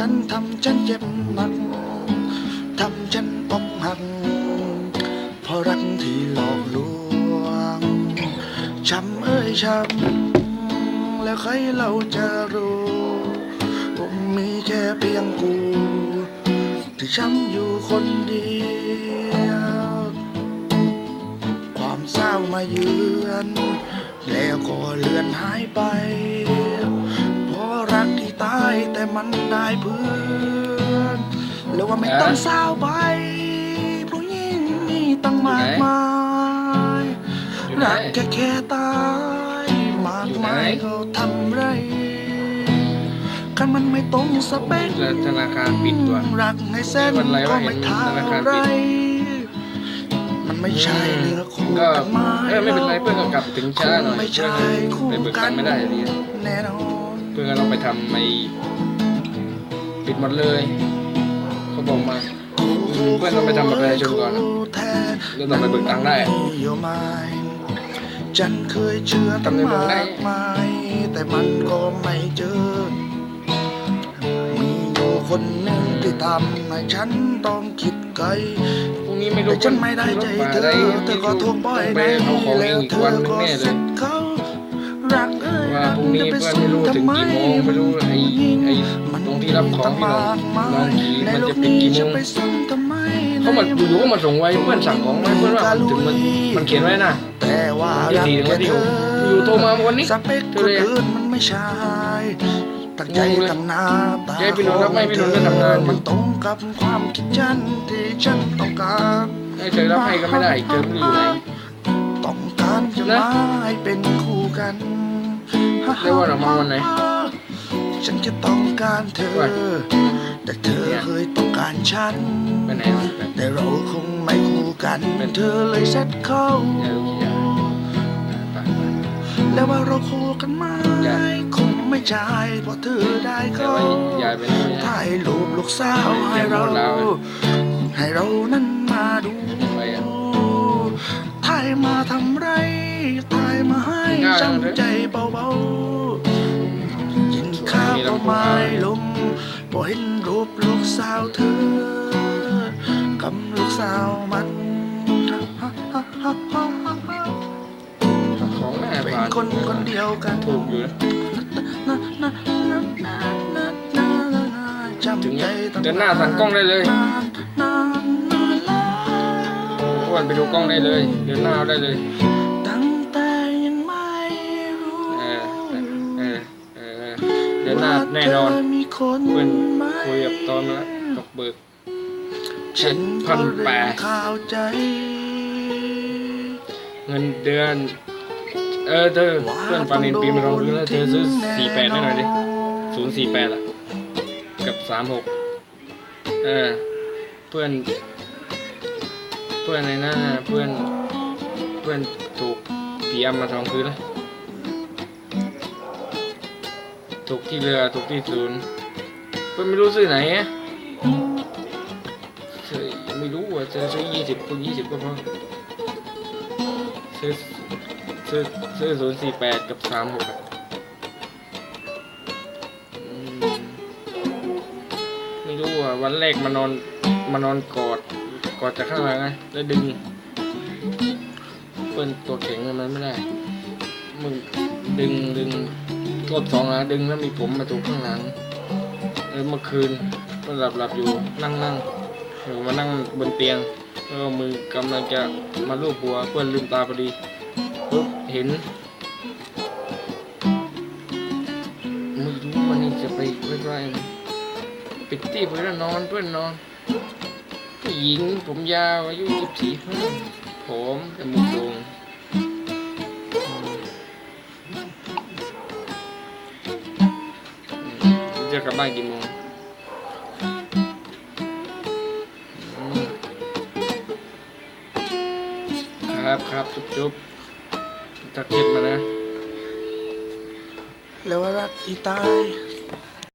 ฉันทำฉันเจ็บหนักทำฉันอกหักเพราะรักที่หลอกลวงช้ำเอ้ยช้ำแล้วใครเราจะรู้ว่ามีแค่เพียงกู ที่ช้ำอยู่คนเดียว ความเศร้ามาเยือน แล้วก็เลือนหายไป ราะรักที่ตายแต่มันได้เพื่อนแล้วว่าไม่ต้องเศร้าไปผู้หญิงมีตั้งมากมายอยู่ไหนรักแค่แค่ตายมากมายอยู่ไหนเขาทำไรกันมันไม่ตรงสเปคแล้วธนาคารปิดตัวรักให้เส้นวันอะไรก็วะไม่เห็นเท่าธนาคารไรปิดมันไม่ใช่เนื้อคู่ก็กันมาเออไม่เป็นไรเพื่อนก็กลับถึงช้าหน่อยไม่เพื่อนใช่คู่ไปเบิกกัตันงค์ไม่ได้ดีแน่นอนเพื่อนก็ต้องไปทำไม่ปิดหมดเลยเขาบอกมาเพื่อนต้องไปทำบัตรประชาชนก่อนนะแล้วต้องไปเบิกตังค์ได้ฉันเคยเชื่อตั้งทำในเมืองมาได้กมายแต่มันก็ไม่เจอ มีอยู่คนหนึ่งที่ทำให้ฉันต้องคิดไกลพรุ่งนี้ไม่รู้แต่ฉันไม่ได้ใจเธอเธอก็ทวงบ่อยไปนะเอาของแล้วอีกเธวัอนหนึงก็แน่เลเสร็ยจเขา นี้จะไปเพื่อนสู้ไม่รู้ถึงทำไมกี่โมงไม่รู้ไอ้ไอ้ตรงที่รับของที่เราลองขี่มันจะปิดกี่โมงไปสู้ทำไมเขามาอยู่ๆก็มาส่งไว้เพื่อนสั่งของไว้เพื่อนว่าถึงมันมันเขียนไว้นะแต่ว่ายี่รักสี่ถึงแค่วันที่เธหอกอยู่โทรมาวันนี้สเปคเธคอนเลยอื่นมันไม่ใช่ตั้งใจงงเลยทำหน้าตาแกพี่นนท์รับไม่พี่นนท์ก็ทำงานอยู่มันตรงกับความคิดฉันที่ฉันต้องการให้เธอรับให้ก็ไม่ได้เธอไม่รู้อยู่ไหนต้องการจะนะมาให้เป็นคู่กัน แล้ววันออกมาวันไหน ฉันจะต้องการเธอวันแต่เธอเนี่ยเคยต้องการฉันไปไหนวะไปแต่เราคงไม่คู่กันเป็นเธอเลยเซ็ตเข้าอย่าลูกอย่าไปไปแล้วว่าเราคู่กันไหมอย่าคงไม่ใช่เพราะเธอได้แต่เขาว่าอย่าไปนู่นนะถ่ายรูปลูกสาวให้เราอย่าพูดแล้วให้เรานั้นมาดูไปอะถ่าย มาทำไรถ่ายมาให้ได้จำใจเบาๆกินข้าวก็ไม่ลงพอเห็นรูปลูกสาวเธอกับลูกสาวมันของแม่เป็นผ่านคนคนเดียวกันถูกอยู่นะถึงเนี่ยเดินหน้าสั่งกล้องได้เลย อนไปดูกล้องได้เลยเดินหน้าเอาได้เลยตั้งแต่ยังไม่รู้เออเออเออเดินหน้าแน่นอนเธมีคนเพื่อนไหมคุยกับตอนล้วกับเบิกฉันพันแปดเงินเดือน เออเธอเพื่อนปานินปีมาลองดูแล้วเธอซื้อสี่แปดให้หน่อยดิศูนย์สี่แปดอะกับสามหกเออ เพื่อน พื่อนในนั้นเพื่อนเพื่อนถูกผีอำมาทองคืนแล้วถูกที่เรือถูกที่ศูนย์เพื่อนไม่รู้ซื้อไหนอะซื้อไม่รู้อะเจอซื้อยี่สิบคูณยี่สิบก็พอซื้อซื้อซื้อศูนย์สี่แปดกับสามหกอะไม่รู้อะวันแรกมานอนมานอนกอด กอดจากข้างหลังไงแล้วดึงเปิ้นตัวแข็งมันไม่ได้ มึงดึงดึงรอบสองนะดึงแล้วมีผมมาตรงข้างหลังเออเมื่อคืนก็หลับหลับอยู่นั่งนั่งเออมานั่งบนเตียงแล้วก็มือกำลังจะมาลูบหัวเพื่อนลืมตาพอดีปุ๊บเห็นไม่รู้มันจะไปไว้ไว้ปิดที่เพื่อนนอนเพื่อนนอน หญิงผมยาวอายุยี่สิบสี่ผมจมูกโด่งจะกลับบ้านกี่โมงครับครับจุ๊บจุ๊บทักเก็บมานะ แล้วว่ารักที่ตาย